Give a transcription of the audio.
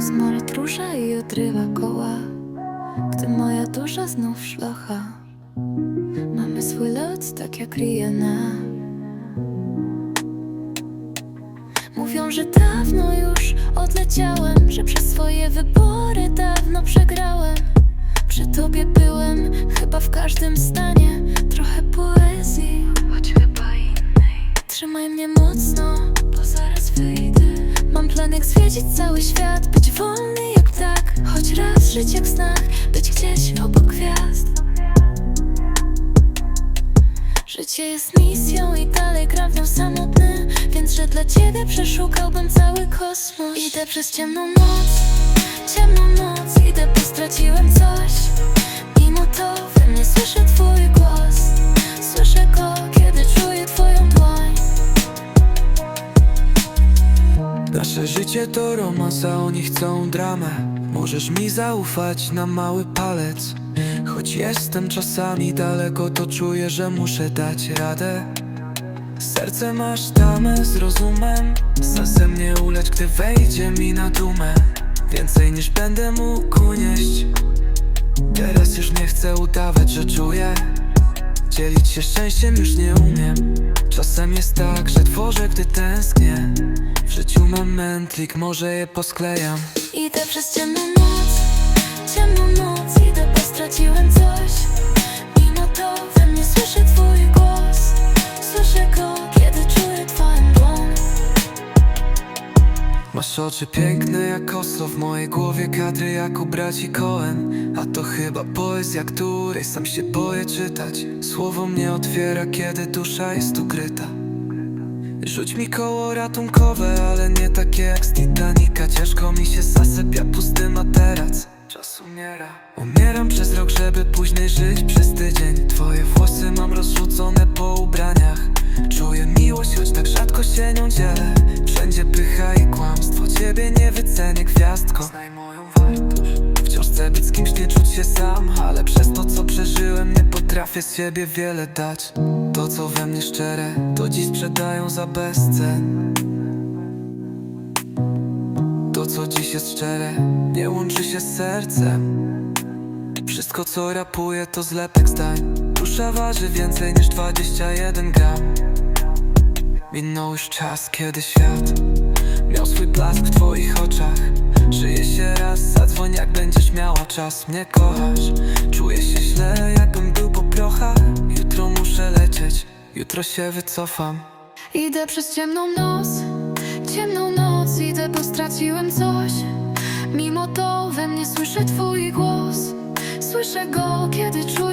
Smolec rusza i odrywa koła. Gdy moja dusza znów szlocha Mamy swój lot, tak jak Rihanna. Mówią, że dawno już odleciałem Że przez swoje wybory dawno przegrałem. Przy tobie byłem chyba w każdym stanie Trochę innej Trzymaj mnie mocno, bo zaraz wyjdę. Mam plan jak zwiedzić cały świat Być wolny jak ptak. Choć raz żyć jak snach Być gdzieś obok gwiazd. Życie jest misją i dalej gram w nią samotny. Więc że dla ciebie przeszukałbym cały kosmos. Idę przez ciemną noc, ciemną noc. Idę, bo straciłem coś. Mimo to we mnie słyszę twój Nasze życie to romans, a oni chcą dramę. Możesz mi zaufać na mały palec. Choć jestem czasami daleko, to czuję, że muszę dać radę. Serce masz tamę z rozumem Sensem nie ulecz, gdy wejdzie mi na dumę. Więcej niż będę mógł unieść. Teraz już nie chcę udawać, że czuję. Dzielić się szczęściem już nie umiem Czasem jest tak, że tworzę, gdy tęsknię. W życiu mam mętlik, może je posklejam. Idę przez ciemną noc, Masz oczy piękne jak oslo W mojej głowie kadry jak u braci Cohen. A to chyba poezja, której sam się boję czytać. Słowo mnie otwiera, kiedy dusza jest ukryta. Rzuć mi koło ratunkowe, ale nie takie jak z Titanica. Ciężko mi się zasypia pusty materac. Czas umiera. Umieram przez rok, żeby później żyć przez tydzień. Twoje włosy mam rozrzucone po ubraniach. Czuję miłość, choć tak rzadko się nią dzielę Wycenię gwiazdko. Znaj moją wartość Wciąż chcę być z kimś, nie czuć się sam Ale przez to, co przeżyłem, nie potrafię z siebie wiele dać. To, co we mnie szczere, to dziś sprzedają za bezcen. To, co dziś jest szczere, nie łączy się z sercem. Wszystko, co rapuję, to zlepek zdań. Dusza waży więcej niż 21 gram. Minął już czas, kiedy świat Miał swój blask w twoich czas Mnie kochasz, czuję się źle jakbym był po prochach. Jutro muszę lecieć, jutro się wycofam. Idę przez ciemną noc, ciemną noc Idę, bo straciłem coś. Mimo to we mnie słyszę twój głos. Słyszę go, kiedy czuję